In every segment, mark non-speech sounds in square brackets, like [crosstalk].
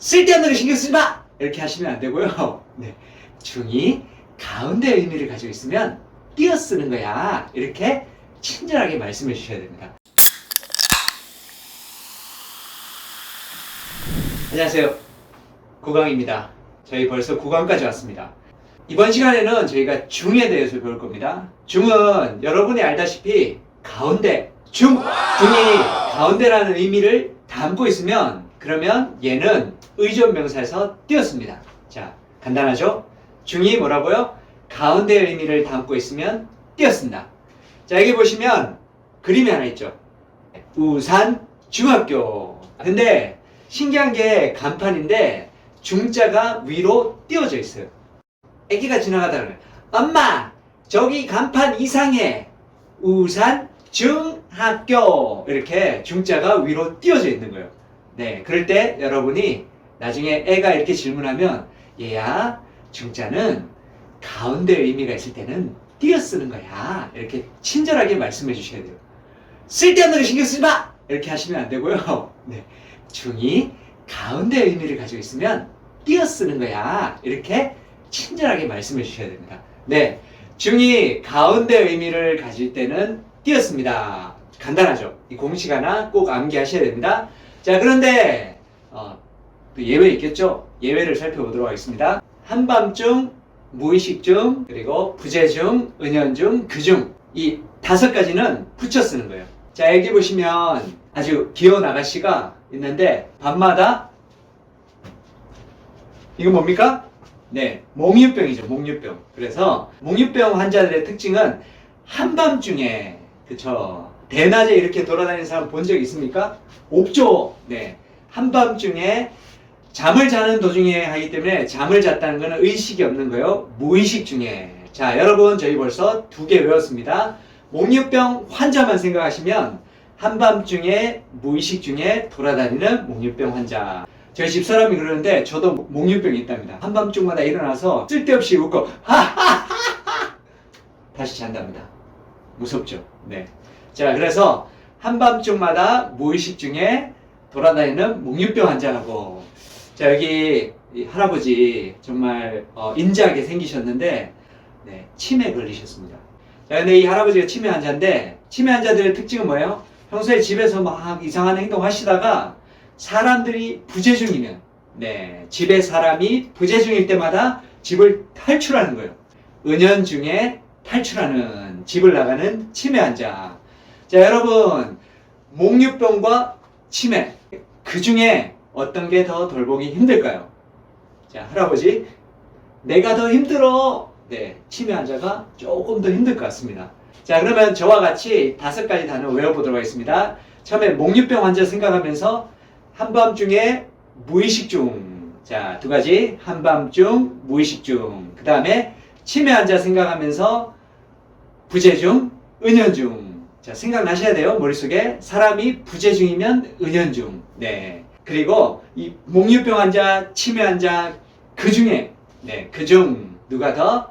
쓸데없는 거 신경 쓰지 마! 이렇게 하시면 안 되고요. [laughs] 네. 중이 가운데 의미를 가지고 있으면 띄어 쓰는 거야. 이렇게 친절하게 말씀해 주셔야 됩니다. 안녕하세요. 구강입니다. 저희 벌써 구강까지 왔습니다. 이번 시간에는 저희가 중에 대해서 배울 겁니다. 중은 여러분이 알다시피 가운데, 중, 중이 가운데라는 의미를 담고 있으면 그러면 얘는 의존 명사에서 띄었습니다. 자, 간단하죠? 중이 뭐라고요? 가운데 의미를 담고 있으면 띄었습니다. 자, 여기 보시면 그림이 하나 있죠. 우산 중학교. 근데 신기한 게 간판인데 중자가 위로 띄워져 있어요. 애기가 지나가다 그래. 엄마, 저기 간판 이상해. 우산 중학교. 이렇게 중자가 위로 띄워져 있는 거예요. 네, 그럴 때 여러분이 나중에 애가 이렇게 질문하면 얘야, 중자는 가운데 의미가 있을 때는 띄어 쓰는 거야. 이렇게 친절하게 말씀해 주셔야 돼요. 쓸데없는 거 신경 쓰지 마! 이렇게 하시면 안 되고요. [laughs] 네. 중이 가운데 의미를 가지고 있으면 띄어 쓰는 거야. 이렇게 친절하게 말씀해 주셔야 됩니다. 네. 중이 가운데 의미를 가질 때는 띄었습니다. 간단하죠? 이 공식 하나 꼭 암기하셔야 됩니다. 자, 그런데, 어, 또 예외 있겠죠? 예외를 살펴보도록 하겠습니다. 한밤중, 무의식중, 그리고 부재중, 은연중, 그중. 이 다섯 가지는 붙여 쓰는 거예요. 자, 여기 보시면 아주 귀여운 아가씨가 있는데, 밤마다, 이거 뭡니까? 네, 몽유병이죠, 몽유병. 그래서, 몽유병 환자들의 특징은 한밤중에, 그쵸. 대낮에 이렇게 돌아다니는 사람 본 적 있습니까? 없죠. 네. 한밤중에 잠을 자는 도중에 하기 때문에 잠을 잤다는 것은 의식이 없는 거예요. 무의식 중에. 자, 여러분, 저희 벌써 두 개 외웠습니다. 몽유병 환자만 생각하시면 한밤중에 무의식 중에 돌아다니는 몽유병 환자. 저희 집사람이 그러는데 저도 몽유병이 있답니다. 한밤중마다 일어나서 쓸데없이 웃고 [laughs] 하하하하 다시 잔답니다. 무섭죠? 네. 자, 그래서 한밤중마다 무의식 중에 돌아다니는 몽유병 환자라고. 자, 여기 이 할아버지 정말 어, 인자하게 생기셨는데, 네, 치매 걸리셨습니다. 자, 근데 이 할아버지가 치매 환자인데, 치매 환자들의 특징은 뭐예요? 평소에 집에서 막 이상한 행동 하시다가 사람들이 부재중이면, 네, 집에 사람이 부재중일 때마다 집을 탈출하는 거예요. 은연 중에 탈출하는, 집을 나가는 치매 환자. 자, 여러분, 목류병과 치매. 그 중에 어떤 게더 돌보기 힘들까요? 자, 할아버지, 내가 더 힘들어. 네, 치매 환자가 조금 더 힘들 것 같습니다. 자, 그러면 저와 같이 다섯 가지 단어 외워보도록 하겠습니다. 처음에 목류병 환자 생각하면서 한밤중에 무의식중. 자, 두 가지. 한밤중, 무의식중. 그 다음에 치매 환자 생각하면서 부재중, 은연중. 자, 생각나셔야 돼요. 머릿속에. 사람이 부재중이면 은연중. 네. 그리고 이 목류병 환자, 치매 환자, 그 중에, 네, 그 중 누가 더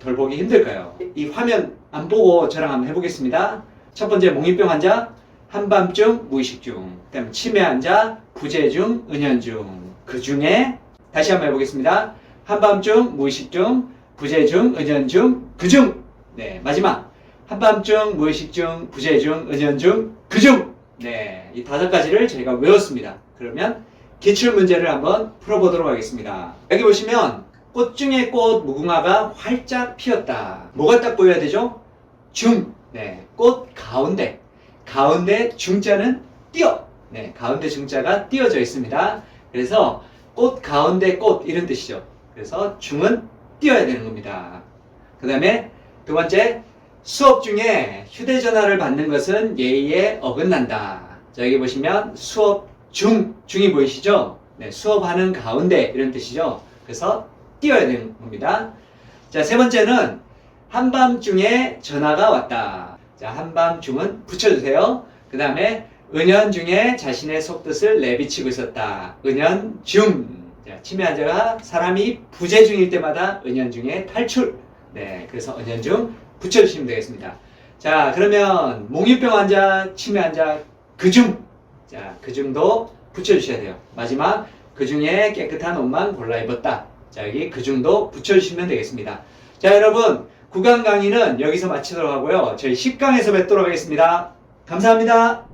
돌보기 힘들까요? 이 화면 안 보고 저랑 한번 해보겠습니다. 첫 번째 목류병 환자, 한밤중, 무의식중. 그 다음 치매 환자, 부재중, 은연중. 그 중에, 다시 한번 해보겠습니다. 한밤중, 무의식중, 부재중, 은연중, 그 중. 네, 마지막. 한밤중, 무의식중, 부재중, 은연중, 그중. 네, 이 다섯 가지를 저희가 외웠습니다. 그러면 기출 문제를 한번 풀어보도록 하겠습니다. 여기 보시면 꽃 중에 꽃 무궁화가 활짝 피었다. 뭐가 딱 보여야 되죠? 중. 네, 꽃 가운데. 가운데 중자는 띄어. 네, 가운데 중자가 띄어져 있습니다. 그래서 꽃 가운데 꽃 이런 뜻이죠. 그래서 중은 띄어야 되는 겁니다. 그 다음에 두 번째 수업 중에 휴대전화를 받는 것은 예의에 어긋난다. 자, 여기 보시면 수업 중, 중이 보이시죠? 네, 수업하는 가운데 이런 뜻이죠. 그래서 띄어야 되는 겁니다. 자, 세 번째는 한밤중에 전화가 왔다. 자, 한밤중은 붙여주세요. 그 다음에 은연중에 자신의 속뜻을 내비치고 있었다. 은연중. 자, 치매 환자가 사람이 부재중일 때마다 은연중에 탈출. 네, 그래서 은연중 붙여주시면 되겠습니다. 자, 그러면 몽유병 환자, 치매 환자, 그중. 자, 그중도 붙여주셔야 돼요. 마지막 그 중에 깨끗한 옷만 골라 입었다. 자, 여기 그 중도 붙여주시면 되겠습니다. 자, 여러분, 구강 강의는 여기서 마치도록 하고요. 저희 10강에서 뵙도록 하겠습니다. 감사합니다.